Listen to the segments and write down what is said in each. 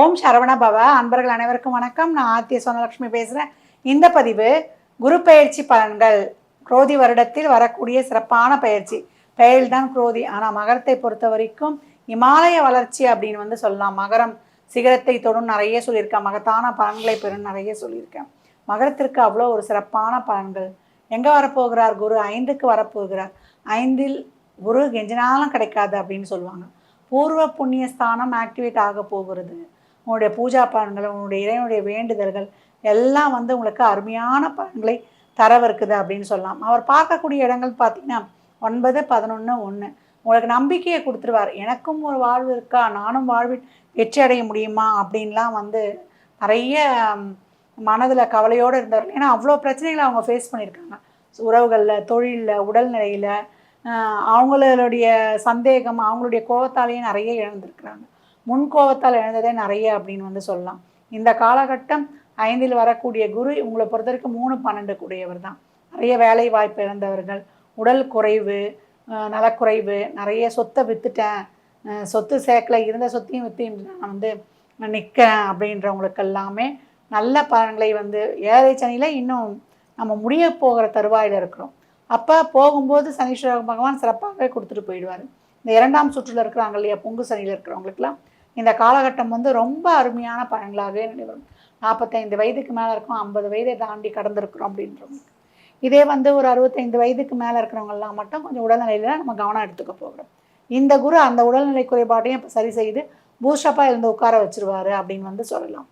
ஓம் சரவண பவ. அன்பர்கள் அனைவருக்கும் வணக்கம். நான் ஆத்திய சோனலட்சுமி பேசுகிறேன் இந்த பதிவு குரு பயிற்சி பலன்கள் குரோதி வருடத்தில் வரக்கூடிய சிறப்பான பயிற்சி. பெயர் தான் குரோதி. ஆனால் மகரத்தை பொறுத்த வரைக்கும் இமாலய வளர்ச்சி அப்படின்னு வந்து சொல்லலாம். மகரம் சிகரத்தை தொடும் நிறைய சொல்லியிருக்கேன் மகத்தான பலன்களை பெறும் நிறைய சொல்லியிருக்கேன். மகரத்திற்கு அவ்வளோ ஒரு சிறப்பான பலன்கள். எங்கே வரப்போகிறார் குரு? ஐந்துக்கு வரப்போகிறார். ஐந்தில் குரு கெஞ்சினாலும் கிடைக்காது அப்படின்னு சொல்லுவாங்க. பூர்வ புண்ணிய ஸ்தானம் ஆக்டிவேட் ஆக போகிறது. உங்களுடைய பூஜா பலன்கள் உங்களுடைய இறைவனுடைய வேண்டுதல்கள் எல்லாம் வந்து உங்களுக்கு அருமையான பலன்களை தரவிருக்குது அப்படின்னு சொல்லலாம். அவர் பார்க்கக்கூடிய இடங்கள் பார்த்தீங்கன்னா ஒன்பது பதினொன்று ஒன்று உங்களுக்கு நம்பிக்கையை கொடுத்துருவார். எனக்கும் ஒரு வாழ்வு இருக்கா? நானும் வாழ்வில் வெற்றி அடைய முடியுமா? அப்படின்லாம் வந்து நிறைய மனதில் கவலையோடு இருந்தார் ஏன்னா அவ்வளோ பிரச்சனைகளை அவங்க ஃபேஸ் பண்ணியிருக்காங்க. உறவுகளில் தொழிலில் உடல்நிலையில் அவங்களுடைய சந்தேகம் அவங்களுடைய கோபத்தாலேயே நிறைய இழந்திருக்கிறாங்க. முன்கோபத்தால் எழுந்ததே இழந்ததே நிறைய அப்படின்னு வந்து சொல்லலாம். இந்த காலகட்டம் ஐந்தில் வரக்கூடிய குரு உங்களை பொறுத்த வரைக்கும் மூணு பன்னெண்டு கூடியவர் தான். நிறைய வேலை வாய்ப்பு இழந்தவர்கள் உடல் குறைவு நலக்குறைவு நிறைய சொத்தை விற்றுட்டேன் சொத்து சேர்க்கல இருந்த சொத்தையும் விற்று நான் வந்து நிற்கிறேன் அப்படின்றவங்களுக்கு எல்லாமே நல்ல பலன்களை வந்து ஏழை சனியில் இன்னும் நம்ம முடிய போகிற தருவாயில் இருக்கிறோம். அப்போ போகும்போது சனீஸ்வர பகவான் சிறப்பாகவே கொடுத்துட்டு போயிடுவார். இந்த இரண்டாம் சுற்றில் இருக்கிறாங்க இல்லையா பொங்கு சனியில் இருக்கிறவங்களுக்குலாம் இந்த காலகட்டம் வந்து ரொம்ப அருமையான பலன்களாகவே நடைபெறும் நாற்பத்தைந்து வயதுக்கு மேலே இருக்கும் ஐம்பது வயதை தாண்டி கடந்திருக்கிறோம் அப்படின்றவங்க. இதே வந்து ஒரு அறுபத்தைந்து வயதுக்கு மேலே இருக்கிறவங்கெல்லாம் மட்டும் கொஞ்சம் உடல்நிலையில் நம்ம கவனம் எடுத்துக்க போகிறோம். இந்த குரு அந்த உடல்நிலை குறைபாட்டையும் இப்போ சரி செய்து பூஷப்பாக இருந்து உட்கார வச்சிருவாரு அப்படின்னு வந்து சொல்லலாம்.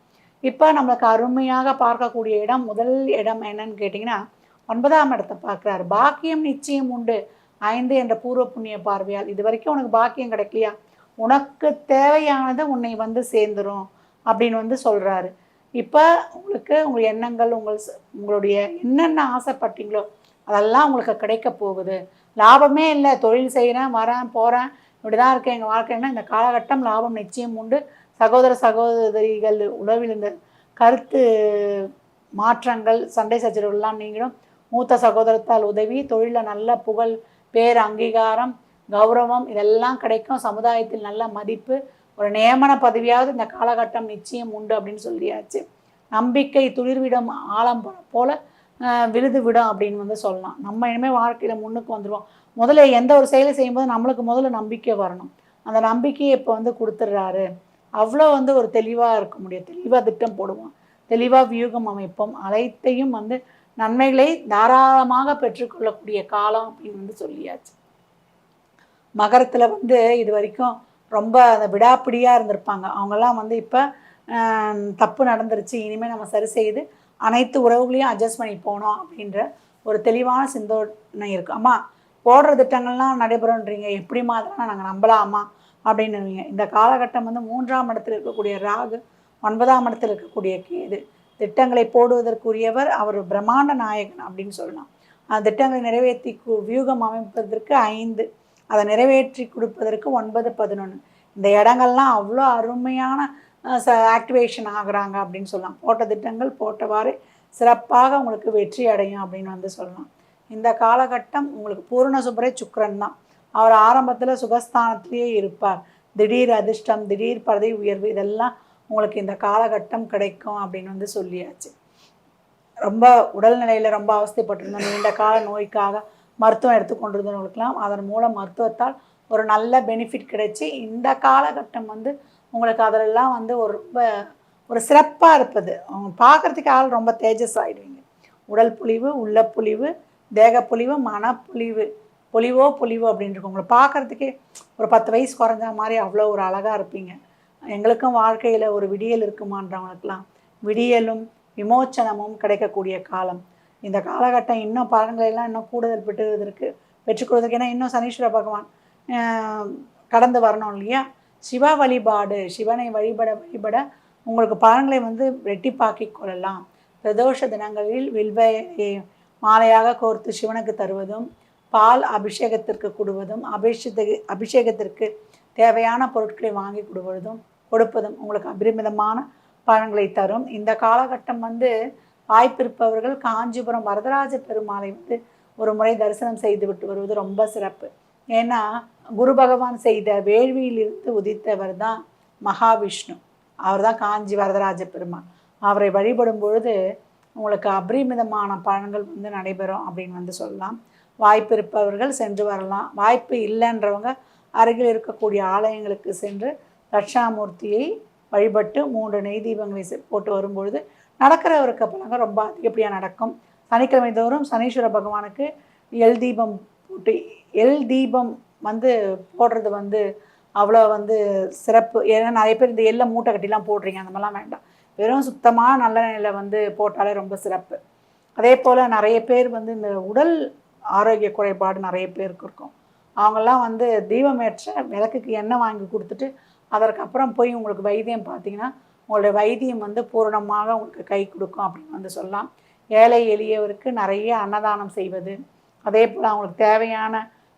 இப்போ நம்மளுக்கு அருமையாக பார்க்கக்கூடிய இடம் முதல் இடம் என்னன்னு கேட்டிங்கன்னா ஒன்பதாம் இடத்தை பார்க்குறாரு. பாக்கியம் நிச்சயம் உண்டு. ஐந்து என்ற பூர்வ புண்ணிய பார்வையால். இது வரைக்கும் உனக்கு பாக்கியம் கிடைக்கலையா? உனக்கு தேவையானது உன்னை வந்து சேர்ந்துரும் அப்படின்னு வந்து சொல்கிறாரு இப்போ உங்களுக்கு உங்கள் எண்ணங்கள் உங்கள் உங்களுடைய என்னென்ன ஆசைப்பட்டீங்களோ அதெல்லாம் உங்களுக்கு கிடைக்க போகுது. லாபமே இல்லை. தொழில் செய்கிறேன் வரேன் போகிறேன் இப்படி தான் இருக்கேன். எங்கள் வாழ்க்கைன்னா இந்த காலகட்டம் லாபம் நிச்சயம் உண்டு. சகோதர சகோதரிகள் உறவில் இந்த கருத்து மாற்றங்கள் சண்டை சச்சரவுகள்லாம் நீங்களும் மூத்த சகோதரத்தால் உதவி தொழிலில் நல்ல புகழ் பேர் அங்கீகாரம் கௌரவம் இதெல்லாம் கிடைக்கும். சமுதாயத்தில் நல்ல மதிப்பு ஒரு நியமன பதவியாவது இந்த காலகட்டம் நிச்சயம் உண்டு அப்படின்னு சொல்லியாச்சு. நம்பிக்கை துளிர்விடும் ஆழம் போல விருது விடும் அப்படின்னு வந்து சொல்லலாம். நம்ம இனிமேல் வாழ்க்கையில் முன்னுக்கு வந்துடுவோம் முதல்ல எந்த ஒரு செயலை செய்யும்போது நம்மளுக்கு முதல்ல நம்பிக்கை வரணும். அந்த நம்பிக்கையை இப்போ வந்து கொடுத்துட்றாரு. அவ்வளோ வந்து ஒரு தெளிவாக இருக்க முடியும். தெளிவாக திட்டம் போடுவோம். தெளிவாக வியூகம் அமைப்போம். அனைத்தையும் வந்து நன்மைகளை தாராளமாக பெற்றுக்கொள்ளக்கூடிய காலம் அப்படின்னு வந்து சொல்லியாச்சு. மகரத்தில் வந்து இது வரைக்கும் ரொம்ப அந்த விடாப்பிடியாக இருந்திருப்பாங்க. அவங்கெல்லாம் வந்து இப்போ தப்பு நடந்துருச்சு இனிமேல் நம்ம சரி செய்து அனைத்து உறவுகளையும் அட்ஜஸ்ட் பண்ணி போனோம் அப்படின்ற ஒரு தெளிவான சிந்தோனை இருக்குது அம்மா போடுற திட்டங்கள்லாம் நடைபெறும்ன்றீங்க. எப்படிமா அதெல்லாம் நாங்கள் நம்பலாமா? அப்படின்னு இந்த காலகட்டம் வந்து மூன்றாம் இடத்தில் இருக்கக்கூடிய ராகு ஒன்பதாம் இடத்தில் இருக்கக்கூடிய கேது. திட்டங்களை போடுவதற்குரியவர் அவர் பிரம்மாண்ட நாயகன் அப்படின்னு சொல்லலாம். அந்த திட்டங்களை நிறைவேற்றி கு- வியூகம் அமைப்பதற்கு ஐந்து. அதை நிறைவேற்றி கொடுப்பதற்கு ஒன்பது பதினொன்று இந்த இடங்கள்லாம் அவ்வளோ அருமையான ச ஆக்டிவேஷன் ஆகுறாங்க அப்படின்னு சொல்லலாம். போட்ட திட்டங்கள் போட்டவாறு சிறப்பாக உங்களுக்கு வெற்றி அடையும் அப்படின்னு வந்து சொல்லலாம். இந்த காலகட்டம் உங்களுக்கு பூர்ண சுபரே சுக்கரன் தான். அவர் ஆரம்பத்தில் சுகஸ்தானத்திலேயே இருப்பார். திடீர் அதிர்ஷ்டம் திடீர் பதவி உயர்வு இதெல்லாம் உங்களுக்கு இந்த காலகட்டம் கிடைக்கும் அப்படின்னு வந்து சொல்லியாச்சு. ரொம்ப உடல்நிலையில் ரொம்ப அவஸ்தைப்பட்டிருந்தோம். நீண்ட கால நோய்க்காக மருத்துவம் எடுத்துக்கொண்டிருந்தவங்களுக்கெல்லாம் அதன் மூலம் மருத்துவத்தால் ஒரு நல்ல பெனிஃபிட் கிடைச்சி இந்த காலகட்டம் வந்து உங்களுக்கு அதிலெல்லாம் வந்து ஒரு ரொம்ப ஒரு சிறப்பாக இருப்பது. அவங்க பார்க்குறதுக்கு ஆள் ரொம்ப தேஜஸ் ஆகிடுவீங்க உடல் புலிவு உள்ள புலிவு தேக புலிவு மனப்புலிவு பொலிவோ பொலிவோ அப்படின்னு இருக்கும். உங்களை பார்க்குறதுக்கே ஒரு பத்து வயசு குறைஞ்ச மாதிரி அவ்வளோ ஒரு அழகாக இருப்பீங்க. எங்களுக்கும் வாழ்க்கையில் ஒரு விடியல் இருக்குமான்றவங்களுக்கெல்லாம் விடியலும் விமோச்சனமும் கிடைக்கக்கூடிய காலம். இந்த காலகட்டம் இன்னும் பலன்களெல்லாம் இன்னும் கூடுதல் பெற்றுவதற்கு பெற்றுக்கொள்வதற்கு ஏன்னா இன்னும் சனீஸ்வர பகவான் கடந்து வரணும் இல்லையா? சிவ வழிபாடு சிவனை வழிபட வழிபட உங்களுக்கு பலன்களை வந்து ரெட்டிப்பாக்கி கொள்ளலாம். பிரதோஷ தினங்களில் வில்வையை மாலையாக கோர்த்து சிவனுக்கு தருவதும் பால் அபிஷேகத்திற்கு கொடுவதும் அபிஷேகத்துக்கு அபிஷேகத்திற்கு தேவையான பொருட்களை வாங்கி கொடுவதும் கொடுப்பதும் உங்களுக்கு அபரிமிதமான பலன்களை தரும். இந்த காலகட்டம் வந்து வாய்ப்பிருப்பவர்கள் காஞ்சிபுரம் வரதராஜ பெருமாளை வந்து ஒரு முறை தரிசனம் செய்து விட்டு வருவது ரொம்ப சிறப்பு. ஏன்னா குரு பகவான் செய்த வேள்வியிலிருந்து உதித்தவர் தான் மகாவிஷ்ணு. அவர் தான் காஞ்சி வரதராஜ பெருமாள். அவரை வழிபடும் பொழுது உங்களுக்கு அபரிமிதமான பலன்கள் வந்து நடைபெறும் அப்படின்னு வந்து சொல்லலாம். வாய்ப்பு இருப்பவர்கள் சென்று வரலாம். வாய்ப்பு இல்லைன்றவங்க அருகில் இருக்கக்கூடிய ஆலயங்களுக்கு சென்று தட்சிணாமூர்த்தியை வழிபட்டு மூன்று நெய் தீபங்களை போட்டு வரும்பொழுது நடக்கிறவருக்கு பலங்க ரொம்ப அதிகப்படியாக நடக்கும். சனிக்கிழமை தோறும் சனீஸ்வர பகவானுக்கு எல் தீபம் போட்டு எல் தீபம் வந்து போடுறது வந்து அவ்வளோ வந்து சிறப்பு. ஏன்னா நிறைய பேர் இந்த எல்லை மூட்டை கட்டிலாம் போடுறீங்க அந்த மாதிரிலாம் வேண்டாம். வெறும் சுத்தமாக நல்ல நிலையில் வந்து போட்டாலே ரொம்ப சிறப்பு. அதே போல் நிறைய பேர் வந்து இந்த உடல் ஆரோக்கிய குறைபாடு நிறைய பேருக்கு இருக்கும். அவங்கெல்லாம் வந்து தீபமேற்ற விளக்குக்கு எண்ணெய் வாங்கி கொடுத்துட்டு அதற்கப்புறம் போய் உங்களுக்கு வைத்தியம் பார்த்தீங்கன்னா உங்களுடைய வைத்தியம் வந்து பூரணமாக உங்களுக்கு கை கொடுக்கும் அப்படின்னு வந்து சொல்லலாம். ஏழை எளியவருக்கு நிறைய அன்னதானம் செய்வது. அதே போல் அவங்களுக்கு தேவையான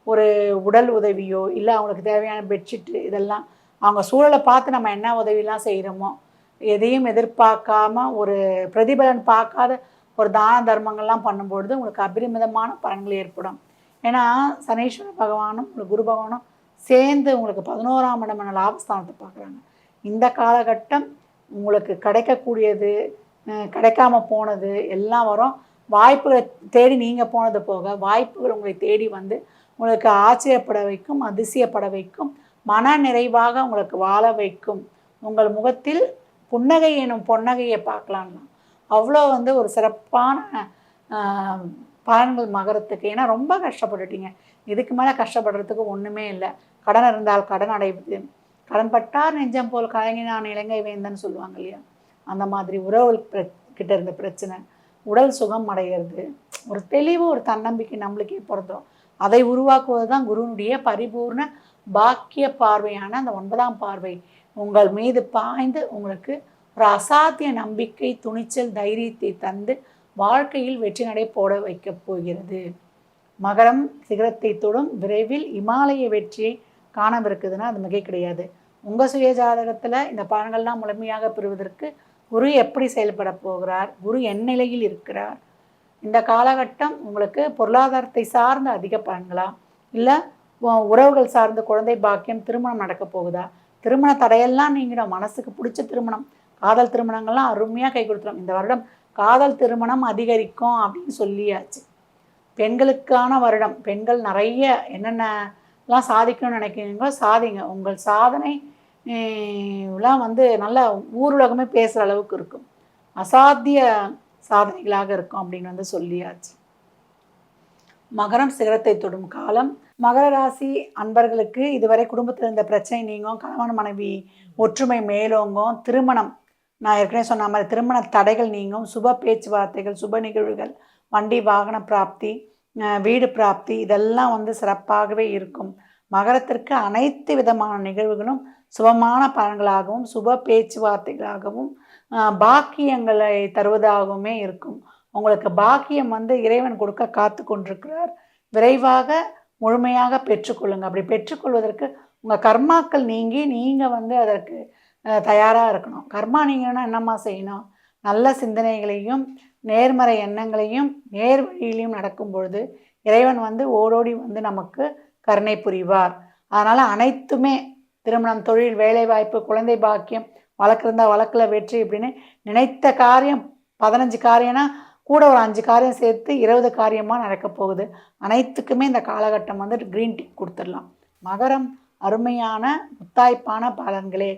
ஒரு உடல் உதவியோ இல்லை அவங்களுக்கு தேவையான பெட்ஷீட்டு இதெல்லாம் அவங்க சூழலை பார்த்து நம்ம என்ன உதவிலாம் செய்கிறோமோ எதையும் எதிர்பார்க்காம ஒரு பிரதிபலன் பார்க்காத ஒரு தான தர்மங்கள்லாம் பண்ணும்பொழுது உங்களுக்கு அபரிமிதமான பலன்கள் ஏற்படும். ஏன்னா சனீஸ்வர பகவானும் உங்களுக்கு குரு பகவானும் சேர்ந்து உங்களுக்கு பதினோராம் இடமான லாபஸ்தானத்தை பார்க்குறாங்க. இந்த காலகட்டம் உங்களுக்கு கிடைக்கக்கூடியது கிடைக்காம போனது எல்லாம் வரும். வாய்ப்புகளை தேடி நீங்கள் போனது போக வாய்ப்புகள் உங்களை தேடி வந்து உங்களுக்கு ஆச்சரியப்பட வைக்கும் அதிசயப்பட வைக்கும் மன நிறைவாக உங்களுக்கு வாழ வைக்கும். உங்கள் முகத்தில் புன்னகை எனும் பொன்னகையை பார்க்கலாம்னா அவ்வளோ வந்து ஒரு சிறப்பான பலன்கள் மகரத்துக்கு. ஏன்னா ரொம்ப கஷ்டப்பட்டுட்டீங்க. இதுக்கு மேலே கஷ்டப்படுறதுக்கு ஒன்றுமே இல்லை. கடன் இருந்தால் கடன் அடைவது கடன்பட்டார் நெஞ்சம் போல் கலங்கினான் இலங்கை வேந்தன் சொல்லுவாங்க இல்லையா? அந்த மாதிரி உறவு பிர கிட்ட இருந்த பிரச்சனை உடல் சுகம் அடைகிறது. ஒரு தெளிவு ஒரு தன்னம்பிக்கை நம்மளுக்கே பிறந்தோம் அதை உருவாக்குவது தான் குருனுடைய பரிபூர்ண பாக்கிய பார்வையான அந்த ஒன்பதாம் பார்வை. உங்கள் மீது பாய்ந்து உங்களுக்கு ஒரு அசாத்திய நம்பிக்கை துணிச்சல் தைரியத்தை தந்து வாழ்க்கையில் வெற்றி நடை போட வைக்கப் போகிறது. மகரம் சிகரத்தை தொடும் விரைவில் இமாலய வெற்றியை காணவிருக்குதுன்னா அது மிகை கிடையாது. உங்கள் சுய ஜாதகத்தில் இந்த பலன்கள்லாம் முழுமையாக பெறுவதற்கு குரு எப்படி செயல்பட போகிறார்? குரு என் நிலையில் இருக்கிறார். இந்த காலகட்டம் உங்களுக்கு பொருளாதாரத்தை சார்ந்த அதிக பலன்களா? இல்லை உறவுகள் சார்ந்த குழந்தை பாக்கியம் திருமணம் நடக்க போகுதா? திருமண தடையெல்லாம் நீங்கிடும். மனசுக்கு பிடிச்ச திருமணம் காதல் திருமணங்கள்லாம் அருமையாக கை கொடுத்துரும். இந்த வருடம் காதல் திருமணம் அதிகரிக்கும் அப்படின்னு சொல்லியாச்சு. பெண்களுக்கான வருடம். பெண்கள் நிறைய என்னென்ன எல்லாம் சாதிக்கணும்னு நினைக்கிறீங்களோ சாதிங்க. உங்கள் சாதனை எல்லாம் வந்து நல்ல ஊருலகமே பேசுகிற அளவுக்கு இருக்கும். அசாத்திய சாதனைகளாக இருக்கும் அப்படின்னு வந்து சொல்லியாச்சு. மகரம் சிகரத்தை தொடும் காலம். மகர ராசி அன்பர்களுக்கு இதுவரை குடும்பத்தில் இருந்த பிரச்சனை நீங்கும் கணவன் மனைவி ஒற்றுமை மேலோங்கும் திருமணம் நான் ஏற்கனவே சொன்ன மாதிரி திருமண தடைகள் நீங்கும் சுப பேச்சுவார்த்தைகள் சுப நிகழ்வுகள் வண்டி வாகன பிராப்தி வீடு பிராப்தி இதெல்லாம் வந்து சிறப்பாகவே இருக்கும். மகரத்திற்கு அனைத்து விதமான நிகழ்வுகளும் சுபமான பலன்களாகவும் சுப பேச்சுவார்த்தைகளாகவும் பாக்கியங்களை தருவதாகவுமே இருக்கும். உங்களுக்கு பாக்கியம் வந்து இறைவன் கொடுக்க காத்து கொண்டிருக்கிறார். விரைவாக முழுமையாக பெற்றுக்கொள்ளுங்க. அப்படி பெற்றுக்கொள்வதற்கு உங்கள் கர்மாக்கள் நீங்கி நீங்கள் வந்து அதற்கு தயாராக இருக்கணும். கர்மா நீங்கன்னா என்னம்மா செய்யணும்? நல்ல சிந்தனைகளையும் நேர்மறை எண்ணங்களையும் நேர் வழியிலையும் நடக்கும் பொழுது இறைவன் வந்து ஓடோடி வந்து நமக்கு கருணை புரிவார். அதனால் அனைத்துமே திருமணம் தொழில் வேலைவாய்ப்பு குழந்தை பாக்கியம் வழக்கு இருந்தால் வழக்கில் வெற்றி இப்படின்னு நினைத்த காரியம் பதினஞ்சு காரியம்னா கூட ஒரு அஞ்சு காரியம் சேர்த்து இருபது காரியமாக நடக்க போகுது. அனைத்துக்குமே இந்த காலகட்டம் வந்து க்ரீன் டீ கொடுத்துடலாம். மகரம் அருமையான முத்தாய்ப்பான பலன்களே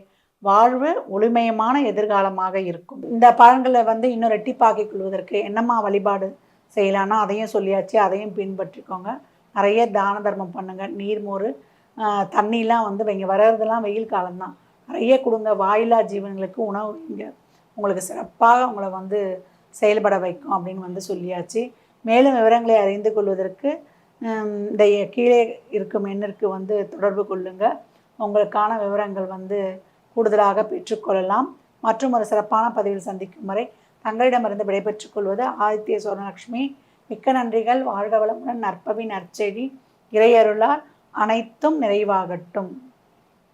வாழ்வு ஒளிமயமான எதிர்காலமாக இருக்கும். இந்த பழங்களை வந்து இன்னும் ரெட்டிப்பாக்கிக் கொள்வதற்கு என்னம்மா வழிபாடு செய்யலான்னா அதையும் சொல்லியாச்சு அதையும் பின்பற்றிக்கோங்க. நிறைய தான தர்மம் பண்ணுங்கள் நீர்மோர் தண்ணிலாம் வந்து இங்கே வர்றதெல்லாம் வெயில் காலம்தான். நிறைய கொடுங்க. வாயிலா ஜீவன்களுக்கு உணவு வைங்க. உங்களுக்கு சிறப்பாக உங்களை வந்து செயல்பட வைக்கும் அப்படின்னு வந்து சொல்லியாச்சு. மேலும் விவரங்களை அறிந்து கொள்வதற்கு இந்த கீழே இருக்கும் எண்ணிற்கு வந்து தொடர்பு கொள்ளுங்கள் உங்களுக்கான விவரங்கள் வந்து கூடுதலாக பெற்றுக்கொள்ளலாம். மற்றும் ஒரு சிறப்பான பதிவில் சந்திக்கும் வரை தங்களிடமிருந்து விடைபெற்றுக் கொள்வது ஆதித்ய சுவர்ணலட்சுமி மிக்க நன்றிகள். வாழ்க வளமுடன். நற்பவி நற்செய்தி இறையருளால் அனைத்தும் நிறைவாகட்டும்.